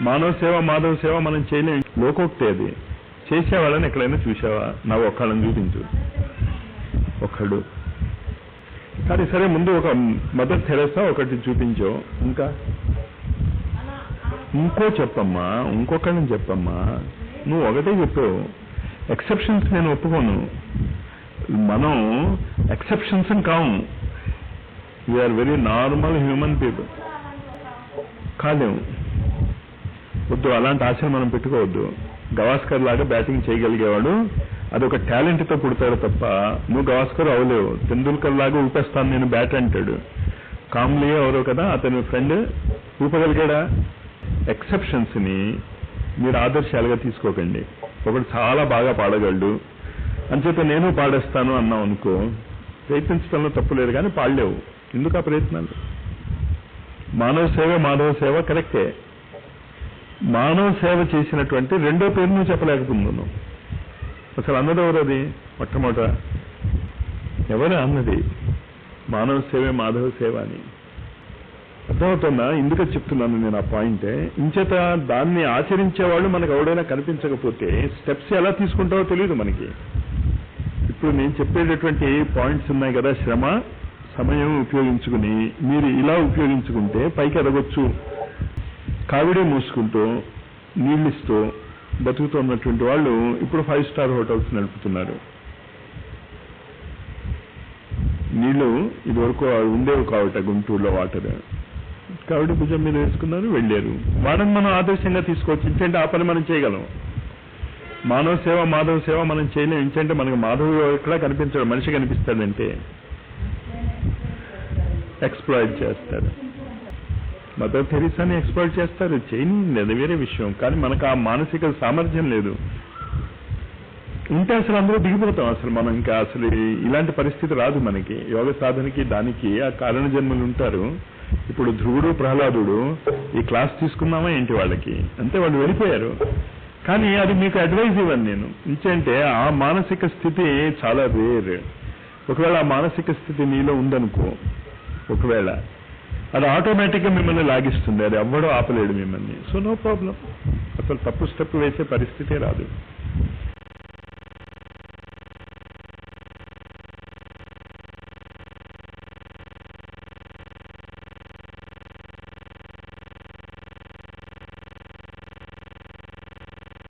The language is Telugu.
మానవ సేవ మాధవ సేవ మనం చేయలేం. లోకోక్తి అది చేసేవాళ్ళని ఎక్కడైనా చూసావా నా ఒక్కళ్ళని చూపించు. ఒక్కడు కానీ సరే ముందు ఒక మదర్ తెరస్తా ఒకటి చూపించో. ఇంకా? ఇంకో చెప్పమ్మా ఇంకొకళ్ళని చెప్పమ్మా. నువ్వు ఒకటే చెప్పు. ఎక్సెప్షన్స్ నేను ఒప్పుకోను. మనం ఎక్సెప్షన్స్ కాము. We are very normal human people కాలేము. వద్దు అలాంటి ఆశలు మనం పెట్టుకోవద్దు. గవాస్కర్ లాగా బ్యాటింగ్ చేయగలిగేవాడు అదొక టాలెంట్తో పుడతాడు తప్ప నువ్వు గవాస్కర్ అవలేవు తెందుల్కర్ లాగా ఊపేస్తాను నేను బ్యాట్ అంటాడు. కామ్లీ ఎవరో కదా అతని ఫ్రెండ్ ఊపగలిగాడా? ఎక్సెప్షన్స్ని మీరు ఆదర్శాలుగా తీసుకోకండి. ఒకడు చాలా బాగా పాడగలడు. అంచేత నేను పాడేస్తాను అన్నావు అనుకో ప్రయత్నించడంలో తప్పు లేదు కానీ పాడలేవు. ఎందుకు ఆ ప్రయత్నాలు? మానవ సేవ మాధవ సేవ కరెక్టే. మానవ సేవ చేసినటువంటి రెండో పేరు నువ్వు చెప్పలేకపోతున్నాను అసలు అన్నది ఎవరు అది మొట్టమొదట ఎవరు అన్నది? మానవ సేవే మాధవ సేవ అని. అర్థమవుతుందా? ఇందుకే చెప్తున్నాను నేను ఆ పాయింటే ఇంచేత దాన్ని ఆచరించేవాళ్ళు మనకు ఎవడైనా కనిపించకపోతే స్టెప్స్ ఎలా తీసుకుంటావో తెలియదు మనకి. ఇప్పుడు నేను చెప్పేటటువంటి పాయింట్స్ ఉన్నాయి కదా శ్రమ సమయం ఉపయోగించుకుని. మీరు ఇలా ఉపయోగించుకుంటే పైకి ఎదగొచ్చు. కావిడే మూసుకుంటూ నీళ్ళిస్తూ బతుకుతున్నటువంటి వాళ్ళు ఇప్పుడు ఫైవ్ స్టార్ హోటల్స్ నడుపుతున్నారు. నీళ్ళు ఇదివరకు ఉండేవి కావట గుంటూరులో వాటర్. కావిడి భుజం మీద వేసుకున్నారు వెళ్ళారు. వాళ్ళని మనం ఆదర్శంగా తీసుకోవచ్చు ఇంకంటే ఆ పని మనం చేయగలం. మానవ సేవ మాధవ సేవ మనం చేయలేం. ఏంటంటే మనకు మాధవ ఎక్కడ కనిపించడం మనిషి కనిపిస్తాడంటే. ఎక్స్ప్లాయిడ్ చేస్తారు. మదర్ థెరీసాని ఎక్స్ప్లాయిట్ చేస్తారు. చేయని అది వేరే విషయం కానీ మనకు ఆ మానసిక సామర్థ్యం లేదు. ఉంటే అసలు అందరూ దిగిపోతాం. అసలు మనం ఇంకా అసలు ఇలాంటి పరిస్థితి రాదు మనకి. యోగ సాధనకి దానికి ఆ కారణ జన్మలు ఉంటారు. ఇప్పుడు ధ్రువుడు ప్రహ్లాదుడు ఈ క్లాస్ తీసుకున్నామా ఏంటి వాళ్ళకి? అంతే వాళ్ళు వెళ్ళిపోయారు. కానీ అది మీకు అడ్వైజ్ ఇవ్వను నేను. ఇంచేంటే ఆ మానసిక స్థితి చాలా రేర్. ఒకవేళ ఆ మానసిక స్థితి నీలో ఉందనుకో ఒకవేళ అది ఆటోమేటిక్గా మిమ్మల్ని లాగిస్తుంది. అది ఎవ్వడూ ఆపలేడు మిమ్మల్ని. సో నో ప్రాబ్లం అసలు తప్పు స్టెప్ వేసే పరిస్థితే రాదు.